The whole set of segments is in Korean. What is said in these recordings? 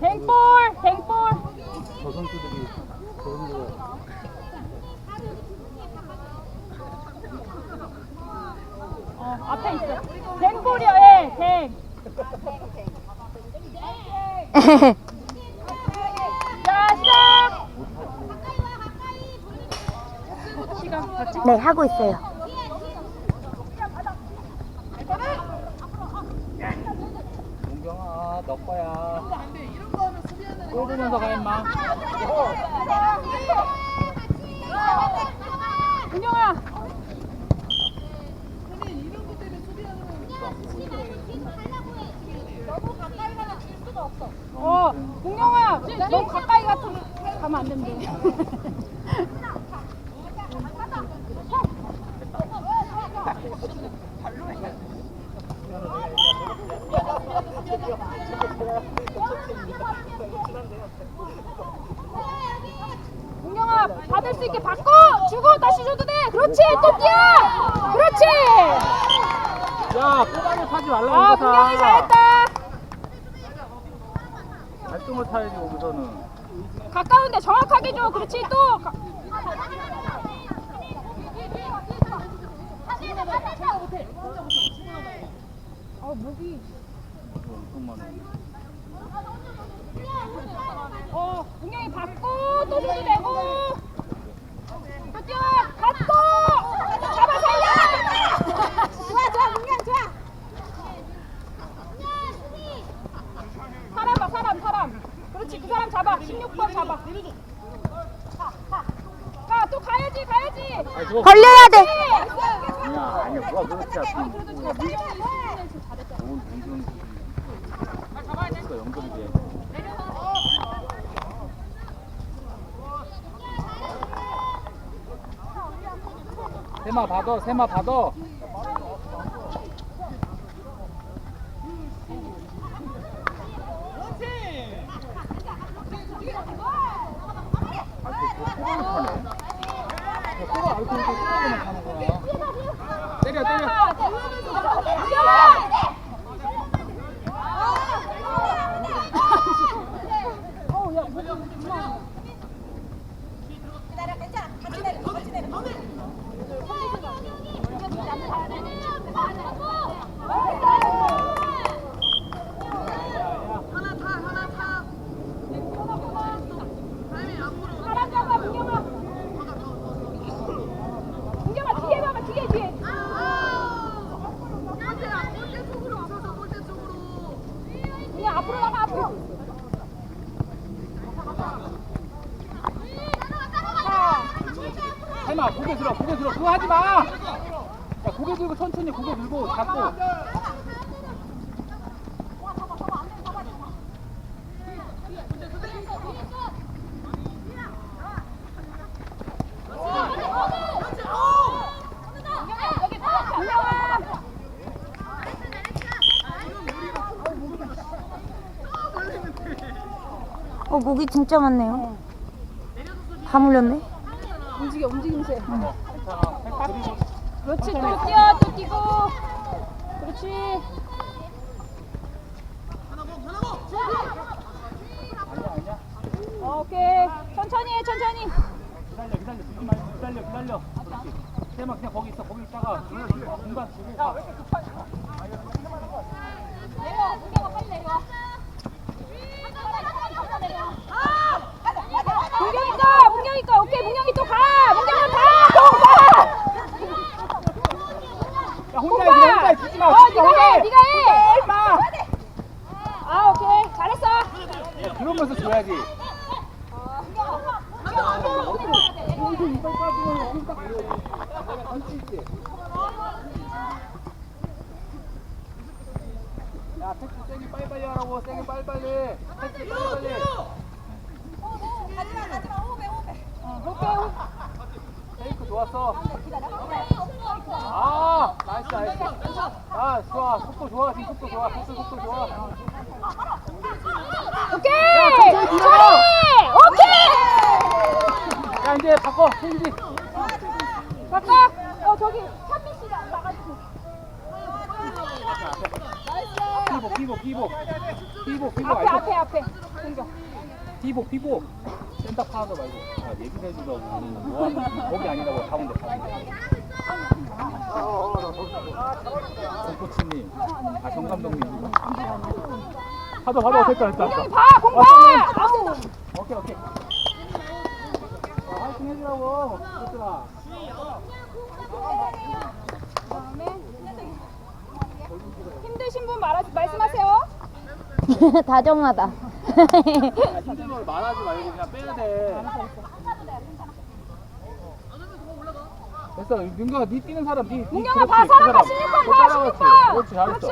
뱅볼 뱅볼. 저 선수들이 저 선수들 어 앞에 있어. 뱅볼이야 예 뱅 자 시작. 시간 같이 네, 하고 있어요. 동경아 너 거야. 골 보면서 가 임마. 은영아 어 공룡아 너 가까이 가면 안 된대 공룡아 받을 수 있게 바꿔 주고 다시 줘도 돼 그렇지 또 뛰어 그렇지 야 꼬다리 타지 말라고 아. 공룡이 잘했다 발등을 타야지 거기서는. 가까운데 정확하게 줘 그렇지 또 가- 어 목이. 어 공룡이 받고 또 줘도 되고. 또 뛰어 받고. 잡아 살려. 좋아 좋아 공룡 좋아. 사람 봐 사람 사람. 그렇지 그 사람 잡아. 16번 잡아. 가또 가야지 가야지. 아니 그거 걸려야 돼. 아니야 아니야 뭐가 그렇지 않아. 그래도 잘했잖아 세마 받아 세마 받아. 때려 때려. 사람 잡아 문경아 문경아 뒤에 봐봐 뒤에 뒤에 문경 앞으로 나가 앞으로 자 해마 고개 들어 고개 들어 그거 하지 마. 야 고개 들고 천천히 고개 들고 잡고. 어, 목이 진짜 많네요. 다 물렸네. 움직여 움직임새 괜찮아. 그렇지 또 뛰어 또 뛰고 그렇지 오케이 천천히 해 천천히 기다려 기다려 기다려 기다려. 그렇지. 세마 그냥 거기 있어 거기 있다가 공간 주고 가. 내려와 문경아 빨리 내려와 문경이 가 문경이 가 오케이 문경이 또가 문경아 가또가 야 혼자 해 그냥 혼자 해 주지 마. 어 주지 마, 네가 해 해. 네가 해 임마. 아 오케이 잘했어 야, 그러면서 줘야지. 야, 택시 세게 빨리빨리 하라고. 세게 빨리빨리. 택시 빨리빨리. 어, 오케이 테이크 좋았어. 아, 나이스, 나이스. 아, 좋아. 속도 좋아. 지금 속도 좋아. 속도, 속도 좋아. 천천히 밀어. 오케이! 야, 이제 바꿔. 체인지. 바꿔! 어 저기 현미 씨가 나가지고. 피복 피복 피복. 피복 피복 앞에 알죠? 앞에 앞에. 공격. 피복 피복. 센터 파하도 말고. 아, 얘기를 해주려고. 뭐 거기 아니라고 가운데 가운데. 정코치님. 아 정감독님 하도 하도 됐다 됐다 공격이 됐다 봐 공봐 아우 오케이 오케이. 아, 화이팅 해주라고. 얘들아. 힘드신 분 말하, 말씀하세요. 다정하다. 아, 힘든 걸 말하지 말고 그냥 빼야 돼 됐어. 민경아 니 뛰는 사람 니, 그렇지, 봐, 그 사람. 봐, 그거 봐. 신입관. 그렇지 잘했어. 그렇지.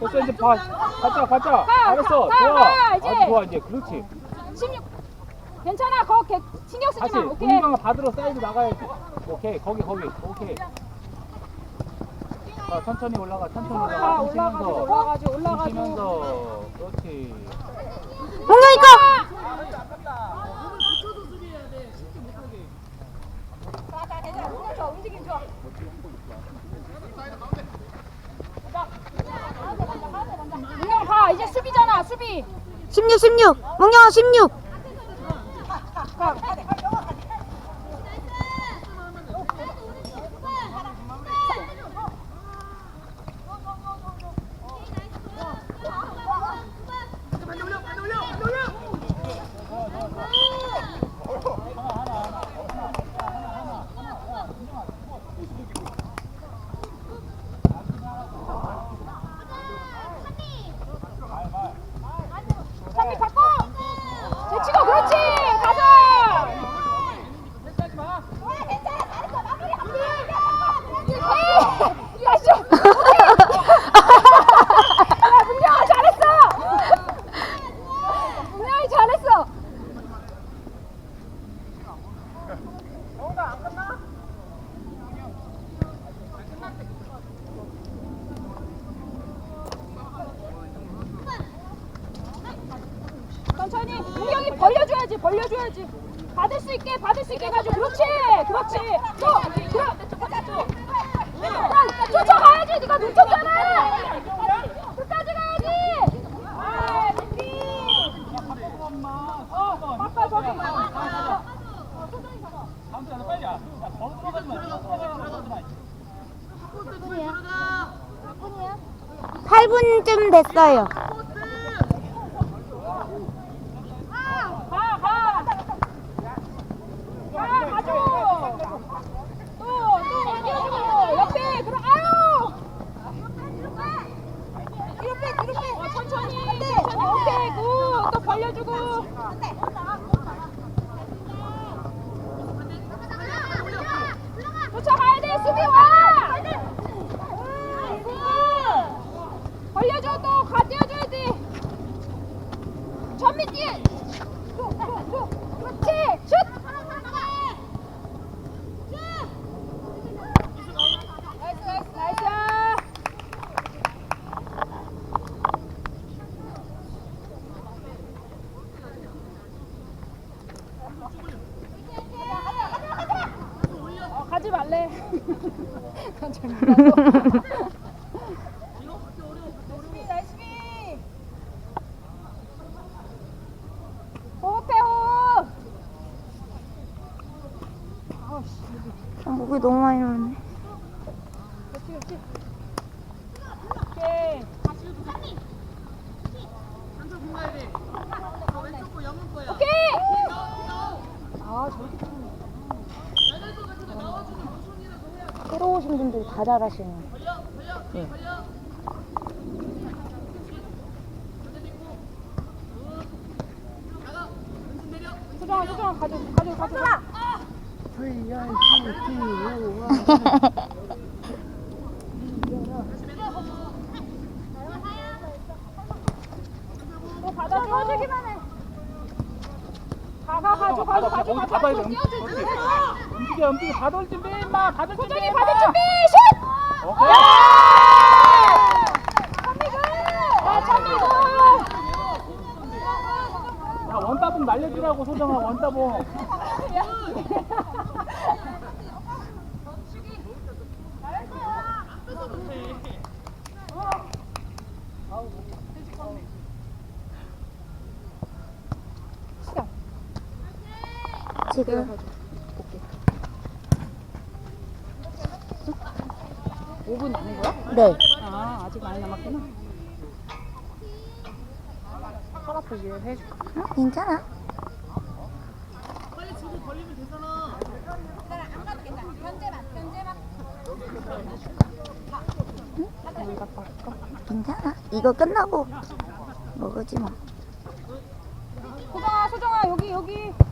됐어 이제 봐. 가자 가자. 가, 잘했어. 가, 좋아. 가, 이제. 아주 좋아 이제. 그렇지. 16 괜찮아 거 개- 신경 쓰지 다시 마. 오케이. 민경아 받으러 사이드 나가야지 오케이 거기 거기. 오케이. 자 천천히 올라가 천천히 아 올라가. 올라가지 숨 올라가지 쉬면서 올라가지 숨 쉬면서. 그렇지. 문경이 거! 12 16 16 몽영아 16 가. 그렇지. 또 그럼 야, 쫓아가야지. 네가 놓쳤잖아. 끝까지 가야지. 어 저기 야 바로 들어가지 마 들어가지 마 8분쯤 됐어요. 가, 가. 가, 가줘. 또, 또, 뛰어주고. 옆에, 그럼, 아유! 뒤로 빼, 뒤로 빼. 어, 천천히, 천천히. 오케이, 굿. 또 벌려주고. 쫓아가야 돼, 수비 와! 굿. 벌려줘, 또, 가, 뛰어줘야지. 전미 뛰어. 줘, 줘, 줘. 그렇지. 슛. 나이스, 나이스, 나이스. 어, 가지 말래. 난 재밌다고. 나이스, 나이스. 호흡해 호흡 아, 목이 너무 많이 나네. 그렇지 그렇지 오케이 오케이 아 저렇게 좀 새로 오신 분들이 다 잘하시네. 소정아 소정아 가져 가져 가져 또 받아줘 줘주기만 해 가가 가져 가져 가져 거기 가져 받아야 돼 움직여 움직여 받을 준비 임마 받을 준비 임마. 받을 준비 슛 오케이 알려주라고 소정아 원따봉 지금 5분 남은 거야? 네. 아, 아직 많이 남았구나. 팔 아프게 해줄까? 괜찮아. 이거 끝나고 먹으지 뭐. 소정아 소정아 여기 여기.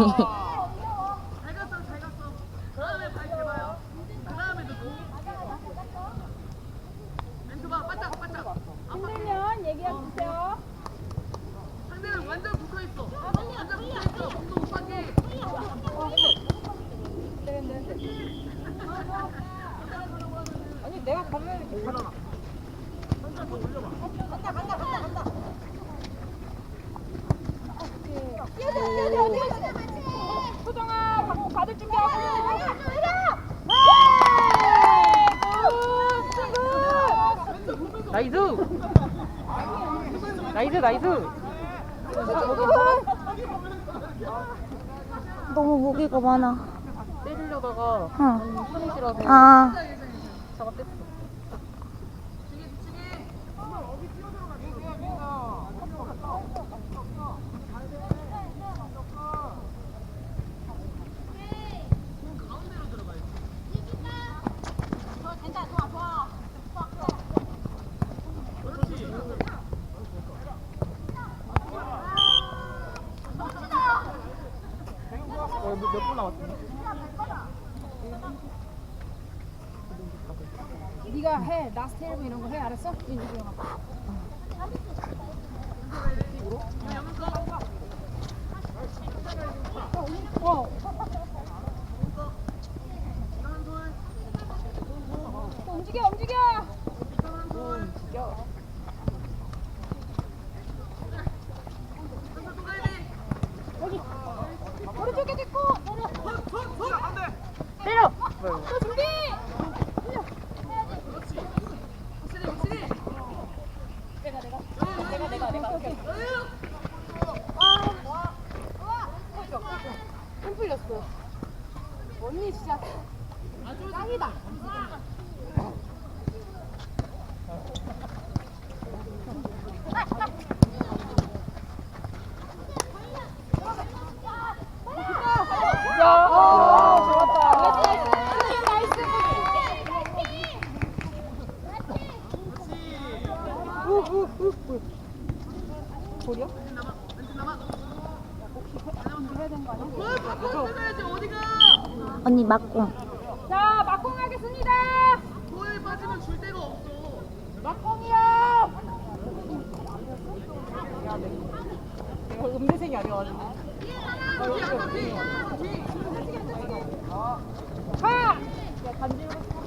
잘 갔어, 잘 갔어. 그 다음에 발 대봐요. 그 다음에 넣고. 멘트 봐, 바짝, 바짝. 아빠 힘들면 얘기해 주세요 상대는 완전 붙어 있어. 완전 붙어 있어. 공도 못 받게. 아니 내가 가면 올라가. 소정아 받고 받을 준비하고 나이스. 나이스 나이스. 너무 무게가 많아. 때리려다가 응. 손이 싫어서 아, 차가 뺐어 몇분 남았어? 네가 해 라스트 헬브 이런 거 해 알았어? 어. 또 움직여 움직여 여기 오른쪽에 됐고 때려! 또 준비 손 풀렸어 언니 진짜 짱이다 야, 좋았다. 나이스, 나이스. 우, 우, 우, 우. 볼이야? 해야 되는 거 아니야? 뭘 바꿔 빼가야지 어디가? 언니 막공. 자, 막공 하겠습니다. 보일 빠지면 줄 데가 없어. 막공이야. 내가 음대생이 아니어가지고. 뒤, 아까 뒤, 뒤. 간지로.